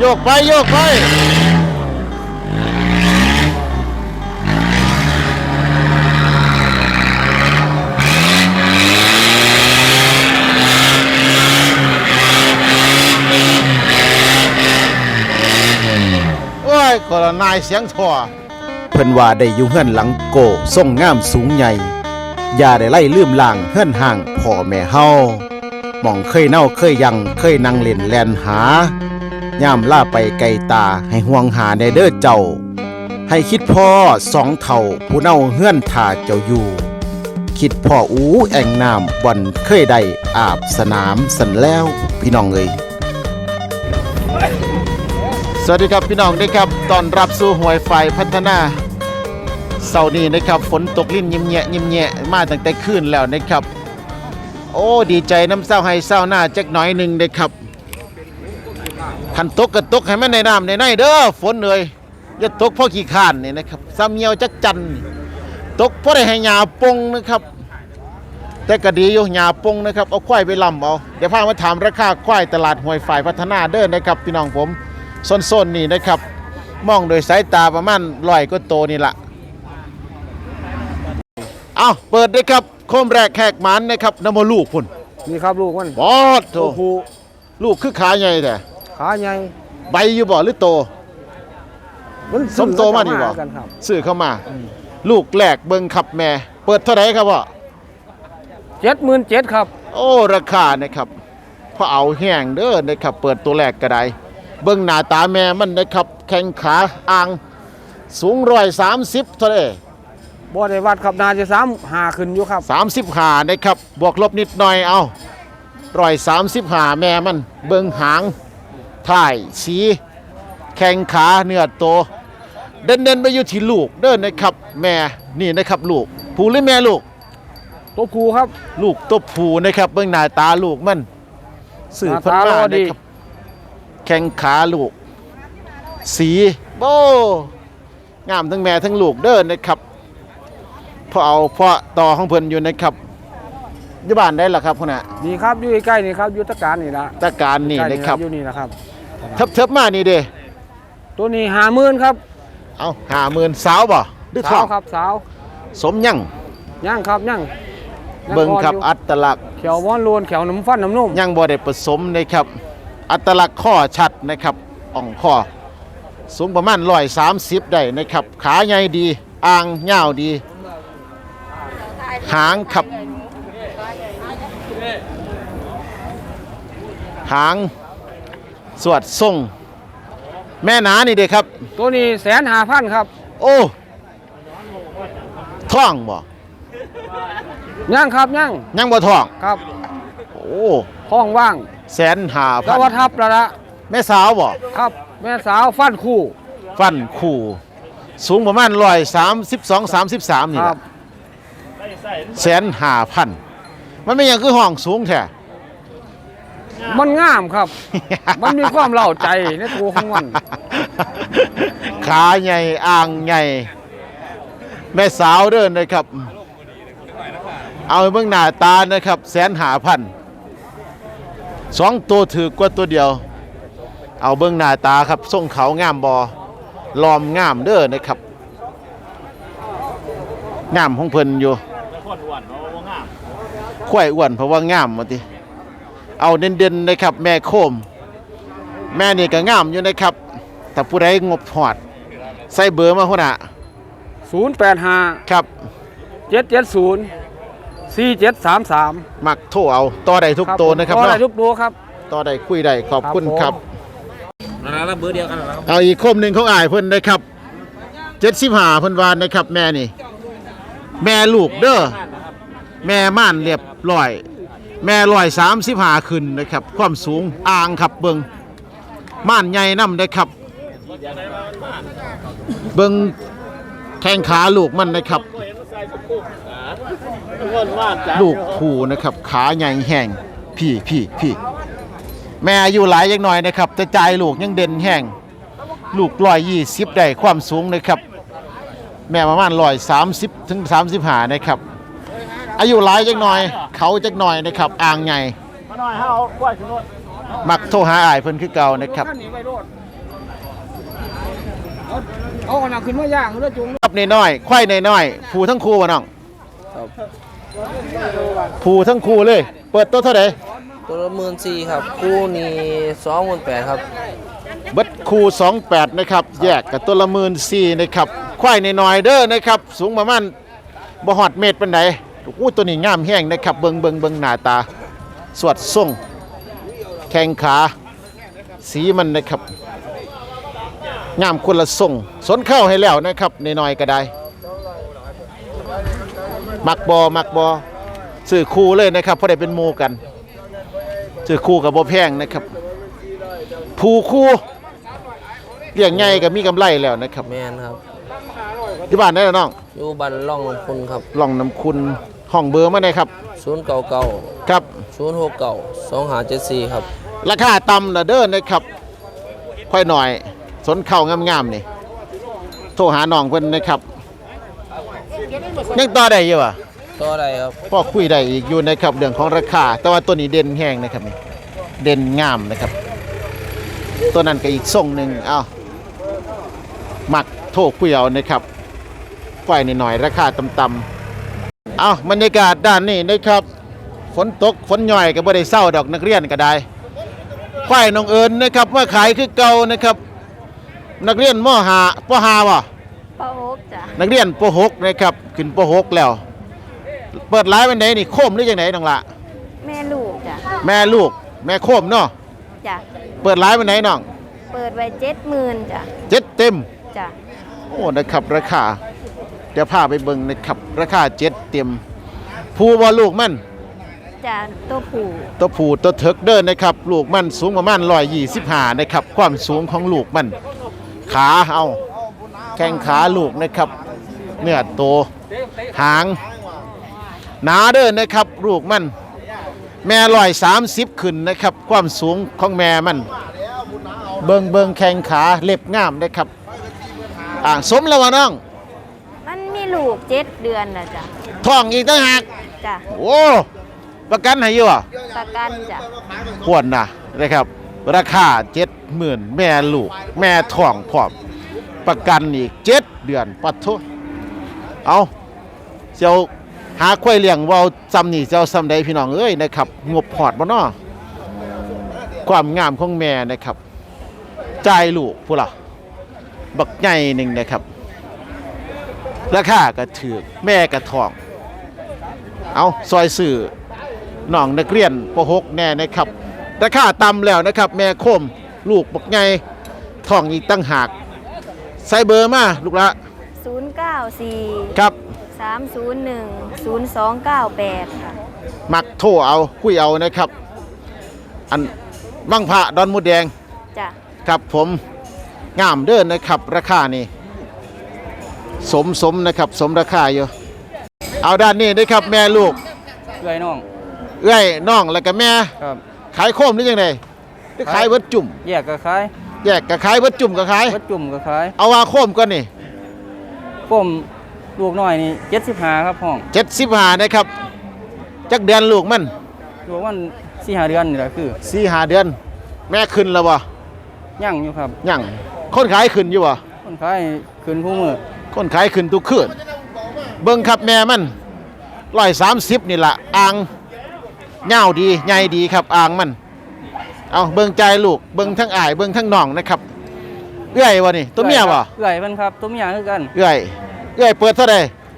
โยกไป โยกไป โอ้ยก็ละนายเสียงท่อเพิ่นว่าได้อยู่เฮือนหลังโกทรงงามสูงใหญ่อย่าได้ไล่ลืมล่างเฮือนห่างพ่อแม่เฮาหม่องเคยเน่าเคยยังเคยนั่งเล่นแลนหา ย่ามล่าไปไกลตาให้ห่วงหาในเด้อเจ้า ให้คิดพ่อสองเท่าผู้เน่าเฮือนทาเจ้าอยู่ คิดพ่ออูแอ่งน้ำบ่อนเคยได้อาบสนามสันแล้วพี่น้องเอ้ยสวัสดีครับพี่น้องนะครับตอนรับสู่หวยไฟพัฒนาเสาร์นี้นะครับฝนตกลิ้นยิ้มแยะยิ้มแยะมาตั้งแต่คืนแล้วนะครับ โอ้ดีใจน้ำเศร้าให้เศร้าหน้าจักหน่อยหนึ่งนะครับ ขันตกก็ตกให้มันในน้ำในในเด้อฝนเลยอย่าตกเพราะขี้ข้านนี่นะครับซ้ำเหี่ยวจักจันนี่ตกเพราะได้ให้หญ้าปงนะครับ แต่ก็ดีอยู่หญ้าปงนะครับเอาควายไปลำเอาเดี๋ยวพามาถามราคาควายตลาดหวยฝ่ายพัฒนาเด้อนะครับ พี่น้องผมส้นๆนี่นะครับ มองโดยสายตาประมาณร้อยก็โตนี่ละเอาเปิดเลยครับโคมแรกแขกหมันนะครับนำมาลูกพุ่นนี่ครับลูกมันบอดโถโอ้โหลูกคือขาใหญ่แต่ ขาใหญ่ใบอยู่บ่หรือโต มันสมโตมานี่บ่กันครับซื้อเข้ามา ลูกแรกเบิ่งขับแม่ เปิดเท่าไหร่ครับพ่อเจ็ดหมื่นเจ็ดครับ โอ้ราคานะครับพอเอาแห้งเด้อนะครับ เปิดตัวแรกก็ได้เบิ่งหน้าตาแม่มันนะครับ แข้งขาอ่างสูงร้อยสามสิบเท่าไหร่บ่ได้วัดครับนาจะสามหาขึ้นอยู่ครับสามสิบหานะครับ บวกลบนิดหน่อยเอาร้อยสามสิบหาแม่มัน เบิงหาง ถ่ายสีแข้งขาเนื้อโตเดินเดินๆไปอยู่ที่ลูกเดินนะครับ แม่นี่นะครับลูกผูหรือแม่ลูก ตัวผูครับ ลูกตัวผูนะครับเบิ่งหน้าตาลูกมันสื่อเพันหน้าตารมาอดีนะครับแข้งขาลูก สีโบงามทั้งแม่ทั้งลูกเดินนะครับพอเอาเพาะต่อของเพิ่นอยู่นะครับอยุบานได้หรอครับพ่อน่ะนี่ครับอยู่ใกล้ๆนี่ครับอยุทธการนี่ละตาการนี่นะครับอยู่นี่นะครับ เทิบเทิบๆมานี่เด้ตัวนี้หาหมื่นครับเอาหาหมื่นสาวบ่หรือทสาอวงครับสาวสมยังย่างครับย่างย่างเบิ่งครับก่อนอยู่อัตลักษณ์เขียวม้อนโลนเขียวน้ำฟันน้ำนุ่มยังบ่ได้ผสมนะครับ อัตลักษณ์ข้อชัดนะครับอ่องข้อสูงประมาณร้อยสามสิบได้นะครับ ขาใหญ่ดีอ่างยาวดี หางขับ หาง สวดทรง แม่หนานี่เด้ครับ ตัวนี้แสนหาพันครับโอ้ท่องบ่ย่างครับย่างยังบ่ท่อง ครับโอ้ห้องว่างแสนหาแล้พัวนว่าทับแล้วละแม่สาวบ่ครับ แม่สาวฟันคู่ ฟันคู่ สูงประมาณร้อยสามสิบสองสามสิบสามนี่คแหรัละบ แสนหาพันมันไม่ยังคือห้องสูงแท้ มันงามครับ มันมีความเล่าใจในตัวของมัน ขาใหญ่อ่างใหญ่ แม่สาวเดินนะครับ เอาเบื้องหน้าตานะครับแสนหาพันสองตัวถือกว่าตัวเดียว เอาเบื้องหน้าตาครับทรงเขางามบอลอมงามเด้อนะครับงามของเพิ่นอยู่ควายอ้วนเพราะว่างามมาติ เอาเด่นๆนะครับแม่โคม แม่นี่ก็งามอยู่นะครับแต่ผู้ใดงบหอด ใส่เบอร์มาคนน่ะ085ครับ770 4733มักโทรเอาต่อได้ทุกตัวนะครับก็ได้เนาะทุกตัวครับ ต่อได้คุยได้ขอบคุณคครัรับบผมแล้วเบอร์เดียวกันแล้วเอาอีกคมหนึ่งเขาอ่ายเพิ่นนะครับเจ็ดสิบห้าเพิ่นวานนะครับ แม่นี่ แม่ลูกเด้อแม่ม่านเรียบร้อย แม่ร้อยสามสิบห้าขึ้นนะครับ ความสูงอ่างครับเบิงม่านใหญ่น้ำนะครับ เบิงแข้งขาลูกมันนะครับ ลูกผูนะครับ ขาใหญ่แห้งพี่พี่พี่แม่อายุหลายยังหน่อยนะครับแต่ใจายลูกยังเด่นแห้งลูกร้อยยี่สิบได้ความสูงนะครับ แม่ประมาณร้อยสามสิบถึงสามสิบหานะครับ อายุหลายจักหน่อย เขาจักหน่อยนะครับอ่างใหญ่มักโทรหาอ้ายเพิ่นคือเก่านะครับเอาเอาอันนั้นขึ้นมาย่างแล้วจุงครับน้อยๆควายน้อยๆผูทั้งคู่บ่น้องครับผูทั้งคู่เลย เปิดตัวเท่าไหร่ตัวละหมื่นสี่ครับ คู่นี้สองหมื่นแปดครับ เบิดคู่28นะครับ แยกกับตัวละ14,000นะครับ ควายน้อยๆเด้อนะครับ สูงประมาณบ่ฮอดเมตรปานใด อู้ตัวนี้งามแห้งนะครับเบิ่งเบิ่งเบิ่งหน้าตา สวดทรงแข้งขา สีมันนะครับ งามคนละทรงสนเข้าให้แล้วนะครับน้อยๆก็ได้ มักบอมักบอซื้อคู่เลยนะครับเพราะได้เป็นโมกันซื้อคู่กับบ่แพงนะครับ ผูคู่เลี้ยงใหญ่ก็มีกำไรแล้วนะครับแมนครับ ที่บ้านได้แล้วน้อง อยู่บันล่องลงคุณครับลองนำคุณ ห้องเบอร์มาได้ครับศูนย์เก่าเก่าครับศูนย์หกเก่าสองหาเจ็ดสี่ครับ ราคาต่ำนะเด้อนะครับ ค่อยหน่อย สนเข่างามๆนี่ โทรหาน้องเพิ่นนะครับ ยังต่อได้อยู่อะต่อได้ครับพ่อคุยได้อีกอยู่นะครับเรื่องของราคา แต่ว่าตัวนี้เด่นแห้งนะครับนี่ เด่นงามนะครับ ตัวนั้นก็อีกทรงหนึ่งเอ้ามักโทรคุยเอานะครับไฟนิดหน่อยราคาต่ำๆ เอ้าบรรยากาศด้านนี้นะครับ ฝนตกฝนหย่อยก็บ่ได้เศร้าดอกนักเรียนก็ได้ควายน้องเอิญนะครับมาขายคือเก่านะครับ นักเรียนมหาปหาบ่ปลาโอ๊กจ้ะนักเรียนปหกนะครับขึ้นปหกแล้ว เปิดร้านวันไหนนี่โคมหรือยังไงน้องละแม่ลูกจ้ะแม่ลูก แม่โคมเนาะจ้ะเปิดร้านวันไหนน้อง เปิดไว้เจ็ดหมื่นจ้ะเจ็ดเต็มจ้ะโอ้นะครับราคา เดี๋ยวพาไปเบิ่งนะครับราคาเจ็ดเต็มผู้บ่ลูกมันจ้ะตัวผูตัวผู้ตัวเถิกเดินนะครับ ลูกมันสูงประมาณร้อยยี่สิบห้านะครับ ความสูงของลูกมัน ขาเอาแข้งขาลูกนะครับเนื้อโตหางหนาเดินนะครับ ลูกมัน แม่ร้อยสามสิบขึ้นนะครับ ความสูงของแม่มัน เบิงเบิงแข้งขาเล็บงามนะครับ อ่าสมแล้ววะน้องมันมี ลูกเจ็ดเดือนนะจ้ะท้องอีกตั้งหากจ้ะโอ้ประกันให้อยู่อะประกันจ้ะปวดนะนะครับ ราคาเจ็ดหมื่นแม่ลูก แม่ท้องพร้อมประกันอีกเจ็ดเดือนปัดทุเอาเจ้าหาควายเลี้ยงเว่าซ้ำนี่เจ้าซ้ำใดพี่น้องเอ้ยนะครับงบพอดบ่เนาะความงามของแม่นะครับจ่ายลูกผู้ล่ะ บักใหญ่หนึ่งนะครับ ราคาก็ถือแม่ก็ทอง เอาซอยสื่อน้องนักเรียนป .6 แน่นะครับราคาต่ำแล้วนะครับ แม่โคมลูกบักไงท้องอีกตั้งหากใส่เบอร์มาลูกละศูนย์เก้าสี่ครับสามศูนย์หนึ่งศูนย์สองเก้าแปดค่ะ มักโทรเอาคุยเอานะครับ อันบังพระดอนมุดแดงจ้ะ ครับผมงามเดินนะครับ ราคานี่ สมสมนะครับ สมราคาอยู่ เอาด้านนี้นะครับ แม่ลูกเอื้อยน้องเอ้ยน้องแล้วก็แม่ ครับขายโคมหรือยังไงหรือขายเบิดจุ่ม แยกก็ขายแยกก็ขายเบิดจุ่มก็ขายวัดจุ่มก็ขายเอาว่าโคมก่อนนี่ผมลูกน้อยนี่เจ็ดสิบห้าครับห้องเจ็ดสิบห้านะครับจักเดือนลูกมันลูกมันสี่ห้าเดือนนี่แหละคือสี่หาเดือน แม่ขึ้นแล้วบ่ย่างอยู่ครับยังคนขายขึ้นอยู่บ่คนขายคืนคู่มือ คนขายขึ้นทุกคืนเบิ่งครับแม่มันร้อยสามสิบนี่ละอ่างเงาวดีใหญ่ดีครับอ่างมัน เอาเบิ่งใจลูกเบิ่งทั้งอ้ายเบิ่งทั้งน้องนะครับเอื้อยวะนี่ตัวเมียบ่เอื้อยมันครับตัวเมียคือกันเอื้อยเอื้อยเปิดเท่าใด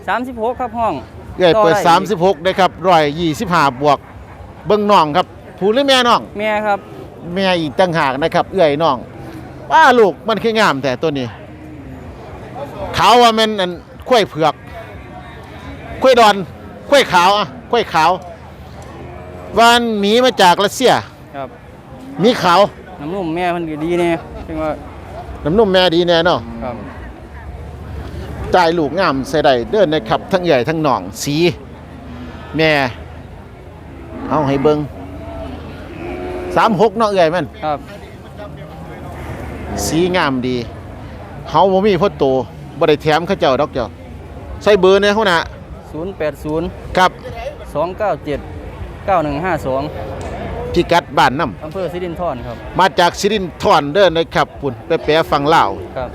สามสิบหกครับห้องเอื้อยเปิดต่อได้สามสิบหกนะครับร้อยยี่สิบห้าบวก เบิ่งน้องครับผู้หรือแม่น้องแม่ครับแม่อีกต่างหากนะครับ เอื้อยน้องว่าลูกมันคืองามแต่ตัวนี้ ขาวว่ามันอันข้วยเผือกข้วยดอนข้วยขาวอะข้วยขาววานหมีมาจากรัสเซียครับหมีขาวน้ำนุ่มแม่มันก็ดีเนี่ยถึงว่าน้ำนุ่มแม่ดีแน่เนาะครับจ่ายลูกงามใส่ได้เดินนะครับ ทั้งใหญ่ทั้งหน่องสี แม่ เอาให้เบิงสามหกเนาะเอื้อยมันครับ สีงามดีเฮาบ่มีพ่อโต บ่ได้แถมเขาเจ้าดอกเจ้าใส่เบอร์ในเฮานะศูนย์แปดศูนย์ครับสองเก้าเจ็ดเก้าหนึ่งห้าสองพิกัดบ้านน้อำเภอสิรินธรครับำมาจากสิรินธรเด้อนะครับปุ่นไปแปะฝั่งลาวครับ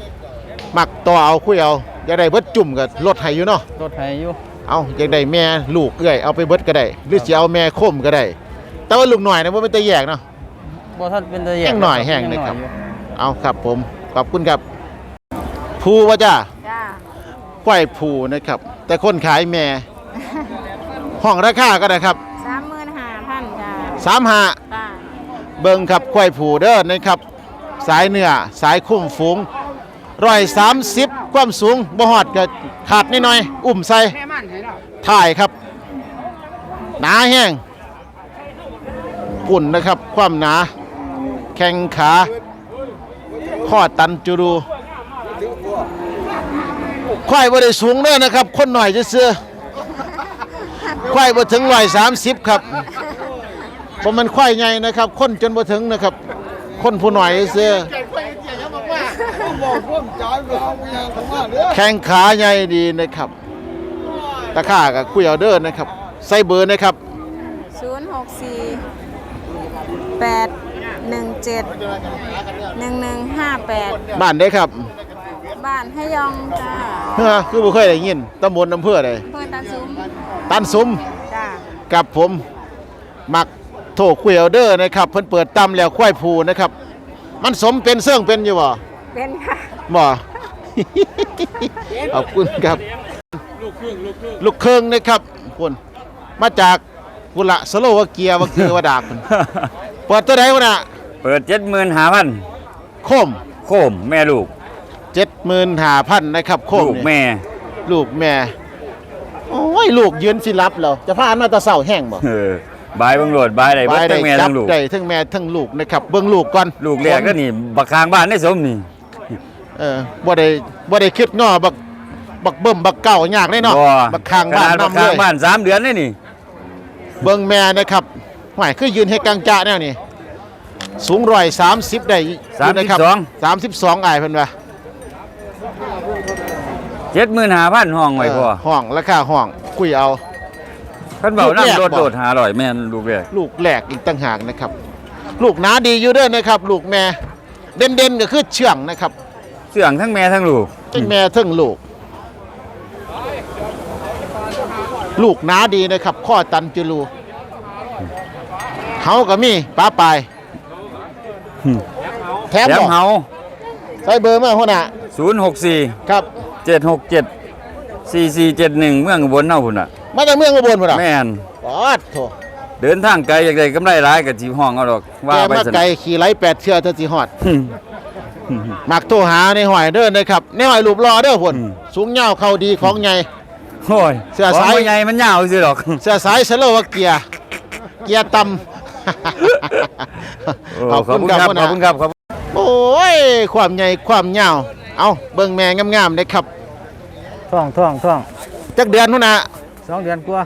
มักต่อเอาคุยเอาอยากได้เบิดจุ่มก็ลดให้อยู่เนาะรถไถอยู่เอาอยากได้แม่ลูกเอื้อยเอาไปเบิดก็ได้ หรือสิเอาแม่คมก็ได้ แต่ว่าลูกหน่อยนะบ่เป็นตะแยกเนาะบ่ทันเป็นตะแยกแห้งหน่อยแห้งเลยครับ เอาครับผมขอบคุณครับภูว่าจ้าจ้า ควายภูนะครับ แต่คนขายแม่ห้องราคาก็ได้ครับสามหมื่นห้าพันจ้าสามห้าจ้าเบิ่งครับควายผูเด้อนะครับ สายเนื้อสายคุ้มฝูงร้อยสามสิบความสูงบ่ฮอดก็ขาดนิดหน่อย อุ้มใส่ถ่ายครับ หนาแห้งปุ่นนะครับ ความหนา แข้งขาข้อตันจุรู ควายบ่ได้สูงเด้อนะครับ คนหน่อยจะเสื้อๆควายบ่ถึงร้อยสามสิบครับผมมันควายใหญ่นะครับ คนจนบ่ถึงนะครับ คนผู้หน่อยเสื้อแข้งขาใหญ่ดีนะครับตะค่ากับคุยเอาเด้อนะครับ ใส่เบอร์นะครับศูนย์หกสี่แปดหนึ่งเจ็ดหนึ่งหนึ่งห้าแปดบ้านได้ครับ บ้านให้ยองจ้าเฮ้อคือบ่เคยได้ยินตำบลอำเภอใดเพื่อนตาซุ้มตันสุมจ้ากับผมมักโทรคุยเอาเด้อนะครับเพิ่นเปิดตำแล้วควายผูนะครับ มันสมเป็นเสื่องเป็นอยู่บ่เป็นค่ะบ่ ขอบคุณครับ ลูกเครื่องนะครับคุณมาจากกุละสโลวาเกียวาเกียวาดากพุ่นเปิดตัวไหนวะน่ะเปิดเจ็ดหมื่นห้าพันโคมโคมแม่ลูก เจ็ดหมื่นห้าพันนะครับโคมลูกนี่แม่ ลูกแม่ โอ้ย ลูกยืนสิรับแล้วจะพาอันมาแตะเสาแห้งบ่เออบายบังโหลดบายได้เบิดทั้งแม่จัทั้งลูก ได้ทั้งแม่ทั้งลูกนะครับเบิ่งลูกก่อนลูกแรกก็นี่บักคางบ้านได้สมนี่เออบ่ได้บ่ได้คิดง้อบักบักเบิ่มบักเก่ายากเลยเนาะบ่บักคางบ้านขดบักนำเลคางยบ้านสามเดือนได้นี่ เบิ่งแม่นะครับหมายคือยืนให้กลางจะแนวนี้สูงร้อยสามสิบได้อยู่นะครับสามสิบสองอายเพิ่นว่า เจ็ดหมื่นห้าพันห้องไว้พ่อห้องราคาห้องคุยเอา เพิ่นเบาลูกแรกน้ำโดดบ่ โดดหาอร่อยแม่นลูกแรกลูกแหลกอีกต่างหากนะครับ ลูกหนาดีอยู่เด้อนะครับ ลูกแม่เด่นเด่นๆก็คือเชื่องนะครับเสื่องทั้งแม่ทั้งลูกทั้งแม่ทั้งลูก ลูกหนาดีนะครับข้อตันจุลูเขาก็มีป้าปลายแถมแถมบอกเฮาใส่เบอร์มาหัวหน้าศูนย์หกสี่ครับ เจ็ดหกเจ็ดสี่สี่เจ็ดหนึ่งเมืองอุบลเน่าพุ่นอะ มาจากเมืองอุบลพุ่นอะแม่นปอดโถเดินทางไกลอยากได้กำไรหลายกับจีห้องเอาดอกว่าแกไปมาสไกลนขี่ไล่แปดเชือเธอสิฮอด อืม มักโทรหาในหอยเด้อนะครับในหอยรูปรอเด้อพุ่นอืม สูงยาวเข้าดีของใหญ่ โอ้ยเสื้อสาย ของบ่ใหญ่มันยาวสิดอก เสื้อสายสโลวาเกีย เกียร์ต่โอ้ำขอบคุณครับหัวหขน้าอบคุณครับขอบโอ้ย ความใหญ่ความยาว เอาเบิ่งแม่งามๆเลยครับ ท่องท่องท่องจักเดือนนู่นนะสองเดือนกว่า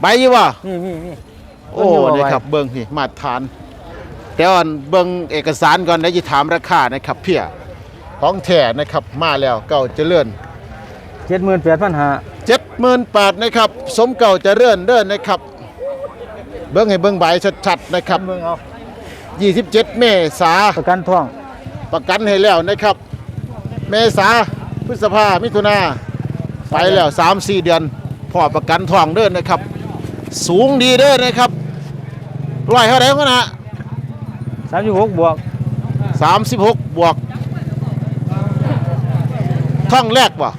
ใบยี่วะนี่นี่นี่โอ้นี่ครับเบิ่งพี่มาตรฐาน แต่อ่อนเบิ่งเอกสารก่อนแล้วจะถามราคานะครับเพียของแท้นะครับมาแล้วเก่าเจริญเจ็ดหมื่นแปดพันห้าเจ็ดหมื่นแปดนะครับ สมเก่าเจะเรื่อนเดินนะครับ เบิ้งให้เบิ้งใบชัดๆนะครับเบิ่งเอา27เมษาประกันท่องประกันให้แล้วนะครับ เมษาพฤษภามิถุนา ไปแล้ว3-4เดือนพอประกันทองเดินนะครับ สูงดีเด้อนะครับร้อยเท่าไหร่ก็นะสามสิบหกบวก36บวกท่องแรกป่ะ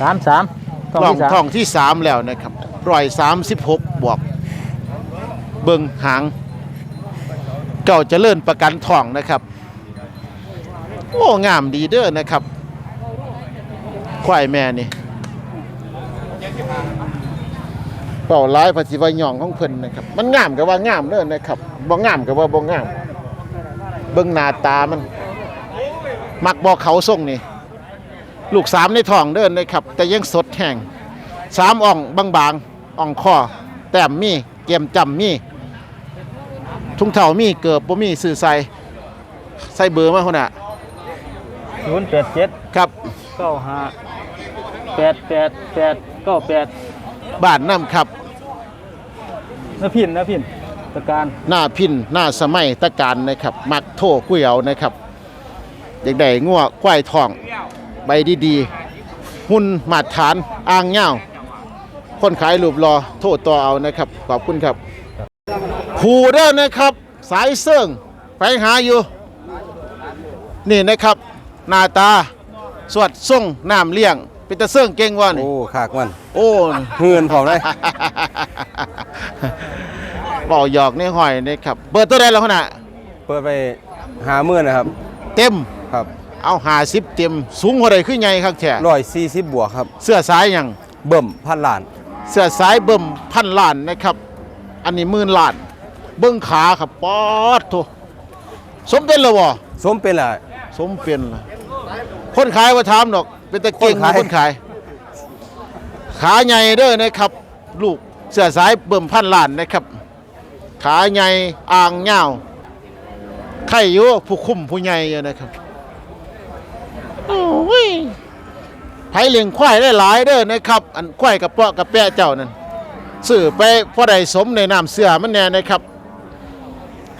สามสามท่องล่องที่สามท่องที่3แล้วนะครับร้อย36บวก เบิ่งหาง เก่าเจะเลื่อนประกันทองนะครับโอ้งามดีเด้อนะครับควายแม่นี่ เป่าร้ายภาษีวายองของเพิ่นนะครับ มันงามกับว่างามเด้อนะครับบ่งามกับว่าบ่งาม เบิ่งหน้าตามัน มักบอกเขาส่งนี่ ลูกสามในท้องเด้อนนะครับ แต่ยังสดแห้งสามอ่องบางๆอ่องคอแต้มมีเกียมจำมี ทุ่งเท่ามีเกือบบ่มีสื่อใส่ใส่เบอร์มาคนน่ะศูนย์แปดเจ็ดครับเก้าห้าแปดแปดแปดเก้าแปด บ้านน้ำครับนะพินนะพินประการหน้าพินหน้าสมัยตะการนะครับ มักโทคุยเอานะครับอยากได้งัวควายทอง ใบดีๆ หุ่นมาตรฐานอ่างเงาคนขายรูปรอโทษต่อเอานะครับ ขอบคุณครับผูเด้อนะครับ สายเสื่องไปหาอยู่ นี่นะครับหน้าตา สวดส่งน้ำเลี้ยง เป็นตะเสื่องเก่งว่ะนี่โอ้ขากมันโอ้เฮือนพร้อมเลยบอกหยอกในหอยนะครับเปิดตัวได้แล้วขนาดเปิดไปหาเมื่อนะครับ เต็มครับเอาหาสิบเต็มสูงกว่าใดขึ้นไงครับแท้ร้อยสี่สิบบวกครับ เสื้อสายหยังเบิ่มพันล้าน เสื้อสายเบิ่มพันล้านนะครับ อันนี้หมื่นล้าน เบิ้งขาครับป๊อดโถสมเป็นแล้วบ่สมเป็นละสมเป็นล่ะคนขายว่าถามดอก เป็นตะเก่งคนขายคนขาย ขาใหญ่เด้อนะครับ ลูกเสื้อสายเบิ่มพันล้านนะครับ ขาใหญ่อ่างเงาวไข่อยู่ผู้คุมผู้ใหญ่อยู่นะครับโอ้ยไผเลี้ยงควายได้หลายเด้อนะครับ อันควายกับเปาะกับแปะเจ้านั่นซื้อไปพอได้สมในน้ำเสื้อมันแน่นะครับ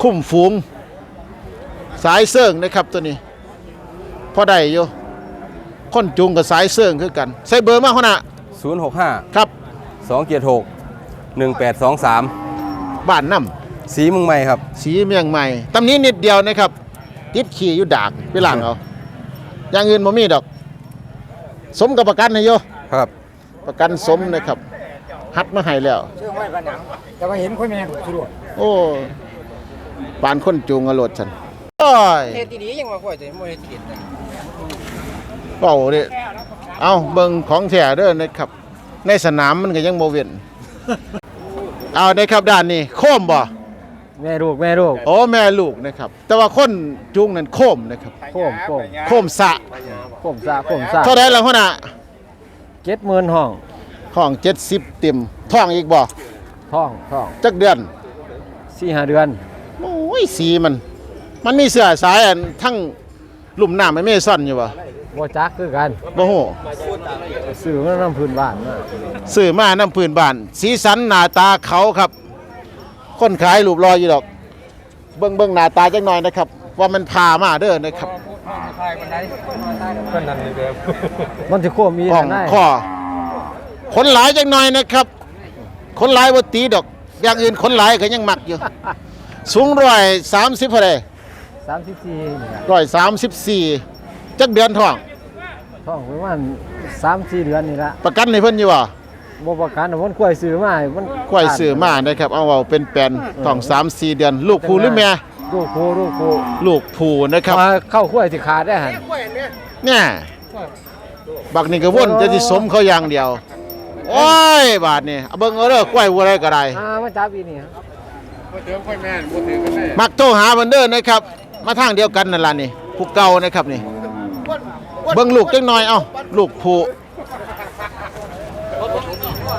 คุ้มฝูง สายเสื่องนะครับตัวนี้พอได้อยู่ คนจุงกับสายเสื่องคือกัน ใส่เบอร์มาคนน่ะศูนย์หกห้าครับสองเจ็ดหกหนึ่งแปดสองสามบ้านน้สีมึงใหม่ครับำสีเมียงใหม่ตำนี้นิดเดียวนะครับ ติดขี่อยู่ดากไปหลังเอาอย่างอื่นบ่มีดอก สมกับประกันให้โยครับ ประกันสมนะครับฮัดมาให้แล้วแต่ว่าเห็นคนแม่สะดวกโอ้ปานคนจูงอรถฉันโอ้ยเฮ็ดดีๆยังว่าข่อยจะบ่เฮ็ดกิน เป่าเด้เอาเบิ่งของแท้เด้อนะครับ ในสนามมันก็ยังบ่เว้นเอาได้ครับด้านนี้โคมบ่แม่ลูกแม่ลูกโอ้แม่ลูกนะครับ แต่ว่าคนจูงนั่นโคมนะครับ โค้มโค้มโคมสะโค้มซะโค้มซะเท่าไดล่ะพ่อน่ะเจ็ดหมื่นห้องห้อง70เต็มท้องอีกบ่ท่องท่องจักเดือนสี่ห้าเดือนโอ้ยสีมัน มันมีเสื้อสายอันทั้งลุ่มน้ำไม่เมซ่อนอยู่บ่ บ่จักคือกันบ่ฮู้ซื้อมันน้ำพื้นบ้านมาซื้อมาน้ำพื้นบ้าน สีสันหน้าตาเขาครับ คนขายรูปรออยู่ดอก เบิ่งเบิ่งหน้าตาจักหน่อยนะครับ ว่ามันพามาเด้อนะครับมันจะโค้มมีห้องได้ข้อคนหลายจักหน่อยนะครับ คนหลายบ่ตีดอก อย่างอื่นคนหลายก็ยังมักอยู่ สูงร้อยสามสิบเท่าไดสามสิบสี่นี่ล่ะ ร้อยสามสิบสี่ จักเดือนท้องท่องประมาณสามสี่เดือนนี่ละประกันให้เพิ่นอยู่บ่บ่ประกันน่ะมันกล้วยซื้อมาให้มันควายซื้อมานะครับ เอาเอาเป็นแปลนท้องสามสี่เดือน ลูกผู้หรือแม่ลูกโคลูกโคลูกผู้นะครับมาเข้ากล้วยสิขาดได้หั่นเนี่ยบักนี่ก็วนจะสิสมเขาอย่างเดียวโอ้ยบาทนี่เอาเบิ่งเอาเด้อกล้วยวัวอะไรก็ได้อ่ามาจับอีนี่มักโทรหาเพิ่นเด้อนะครับ มาทางเดียวกันนั่นล่ะนี่ผู้เก่านะครับนี่ เบิ่งลูกจังหน่อยเอ้าลูกผู้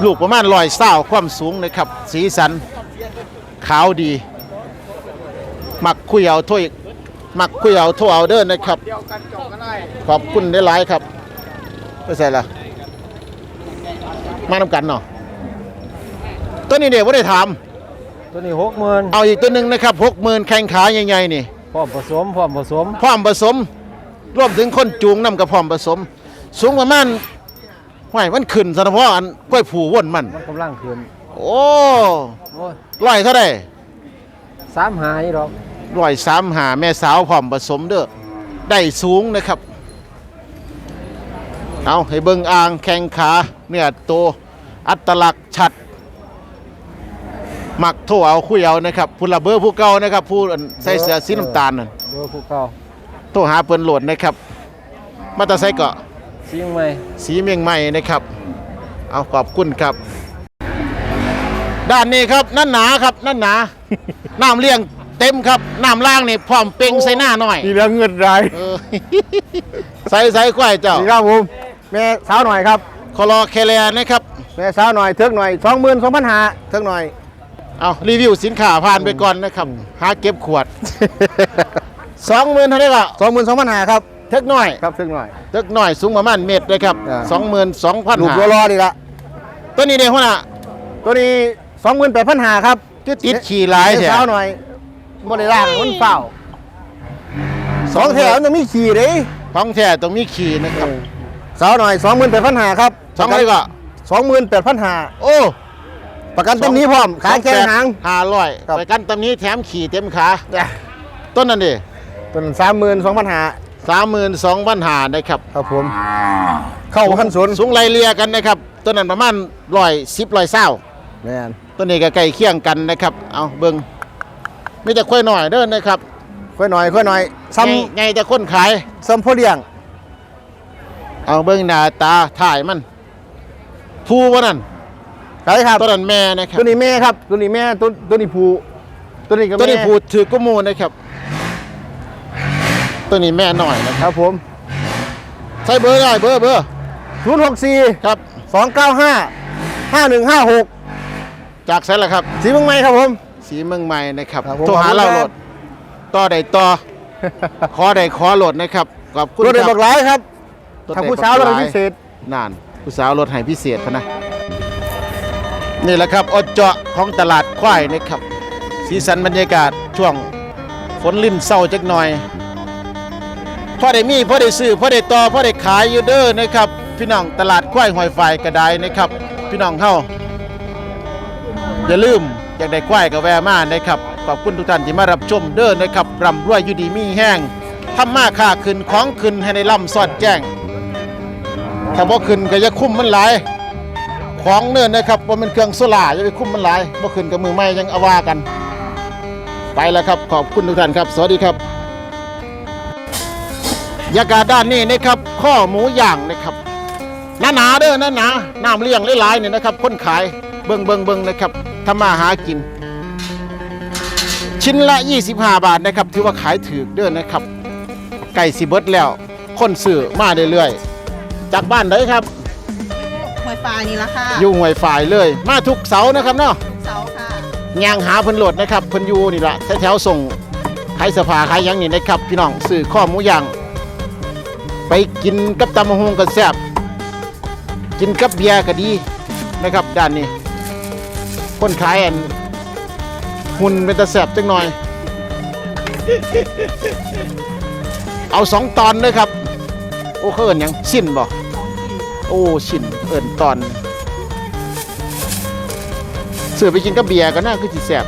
ลูกประมาณร้อยเศร้าความสูงนะครับ สีสันขาวดี มักคุยเอาถ้วยมักคุยเอาโทรเอาเด้อนะครับ ขอบคุณได้หลายๆครับไม่ใช่ละมานำกันเนาะตัวนี้เด็กว่าได้ถามตัวนี้หกหมื่นเอาอีกตัวหนึ่งนะครับหกหมื่นแข้งขาใหญ่ๆนี่พร้อมผสมพร้อมผสมพร้อมผสม รวมถึงคนจูงนำกับพร้อมผสม สูงประมาณไม่มันขึ้นสะเพาะอันกล้วยผูว่นมัน มันกำลังขึ้นโอ้โอ้ยร้อยเท่าไดสามหายดอกร้อยสามหาแม่สาวพร้อมผสมเด้อได้สูงนะครับ เอาให้เบิ่งอ่างแข้งขาเนี่ยโตอัตลักษณ์ชัด มักโทรเอาคุยเอานะครับผู้ละเบอร์ผู้เก่านะครับ ผู้อันใส่เสื้อสีน้ำตาลนั่น เบอร์ผู้เก่า โทรหาเปิ้นโหลดนะครับ มาตาไซค์เกาะเสียงใหม่สีเมียงใหม่นะครับ เอาขอบคุณครับ ด้านนี้ครับนั่นหนาครับนั่นหนา น้ำเลี้ยงเต็มครับน้ำล่างนี่พร้อมเป่งใส่หน้าหน่อยมีเรื่องเงินไรเออ ใส่ใส่ควายเจ้า นี่ครับผมแม่สาวหน่อยครับคอรอเคเลนะครับ แม่สาวหน่อยเทิกหน่อยสองหมื่นสองพันหาเทิกหน่อย เอารีวิวสินค้าผ่านไปก่อนนะครับ หาเก็บขวด สองหมื่นเท่าไหร่ละสองหมื่นสองพันหาครับเท็กน้อยครับเทิกหน่อย เท็กน้อยสูงประมาณเมตรเลยครับอ่า สองหมื่นสองพันลูกหาตัวรอดีละตัวนี้เด้หัวหน้าตัวนี้สองหมื่นแปดพันหาครับคือติดขี่หลายแม่แท้สาวหน่อยบริล่างมันเปล่าสองแถวยังมีขี่เลยท้องแท้ต้องมีขี่นะครับสาวหน่อยสองหมื่นแปดพันหาครับสองอะไรก็สองหมื่นแปดพันหาโอ้ประกันเต็มนี้พร้อมขายแค่หาง ห้าร้อยครับ ไปกันตำนี้แถมขี่เต็มขาต้นนั่นดิ เป็นสามหมื่นสองพันหาสามหมื่นสองพันหานะครับ ครับผม เข้าขั้นสนสูงไล่เลียกันนะครับต้นนั้นประมาณร้อยสิบร้อยเศร้าแม่นต้นนี้ก็ใกล้เคียงกันนะครับ เอาเบิ้งไม่แต่ค่อยหน่อยเด้อนะครับค่อยหน่อยค่อยหน่อยซ้ไงไงแต่คนขายำซ้ำพ่อเลี้ยง เอาเบิ้งหน้าตาถ่ายมันผู้วะนั่นใช่ครับต้นนั้นแม่นะครับตัวนี้แม่ครับ ตัวนี้แม่ตัวตัวนี้ผูตัวนี้ก็แม่ตัวนี้พูดถือกุมูนะครับ ตัวนี้แม่หน่อยนะคครับรับผมใช้เบอร์ได้เบอร์เบอร์ศูนย์หกสี่ครับสองเก้าห้าห้าหนึ่งห้าหกจากไซละครับ สีเมืองใหม่ครับผม สีเมืองใหม่นะครับครับผมโทรหาขอบคุณเราครับโหลดต่อใดต่อขอใดขอโหลดนะครับขอบคุณรถได้คบัรับกหลายครับรถทางได้ผู้สาวบัรกถหลายพิเศษ นานผู้สาวรถให้พิเศษพะนะนี่แหละครับอดเจาะของตลาดควายนะครับ สีสันบรรยากาศช่วงฝนลิ่นเศร้าจักหน่อยพ่ อได้มีพ่อได้ซื้อพ่อได้ต่อพ่อได้ขายอยู่เด้อนะครับ พี่น้องตลาดควายหอยไฟกระไดนะครับ พี่น้องเฮาอย่าลืมอยากได้ควายกับแวะมานะครับขอบคุณทุกท่านที่มารับชมเด้อนะครับร่ำรวยอยู่ดีมีแห้งทำมาค่าขึ้นของขึ้นให้ในล่ำสอดแจ้งถ้าบ่ขึ้นก็อย่าคุ้มมันหลายของเนิ่นนะครับว่ามันเครื่องโซล่าอย่าไปคุ้มมันหลายบ่ขึ้นกับมือไม่ยังอาว่ากัน ไปแล้วครับขอบคุณทุกท่านครับ สวัสดีครับ ยากาศด้านนี้นะครับข้อหมูย่างนะครับหนาๆเด้อหนาๆน้ำเลี้ยงหลายๆเนี่ยนะครับคนขายเบิ่งเบิ่งเบิ่งนะครับทำมาหากิน ชิ้นละ 25 บาทนะครับถือว่าขายถือเด้อนะครับ ไก่สิเบิดแล้ว คนซื้อมาเรื่อยๆจากบ้านไหนครับหวยฟ้านี่ละค่ะอยู่ห่วยฝ่ายเลย มาทุกเสาร์นะครับเนาะเสาค่ะย่างหาเพิ่นโหลดนะครับเพิ่นอยู่นี่ละแถวๆส่งขายเสภาขายหยังนี่นะครับ พี่น้องซื้อข้อหมูย่าง ไปกินกับตำมะฮงกันแซ่บกินกับเบียร์ก็ดีนะครับ ด้านนี้คนขายอันหุ่นเป็นตะแซ่บจังหน่อย เอาสองตอนเลยครับ โอ้เขาเอินหยังสิ้นบ่โอ้สิ้นเอินตอนเสือไปกินกับเบียร์ก็น่าคือสิแสบ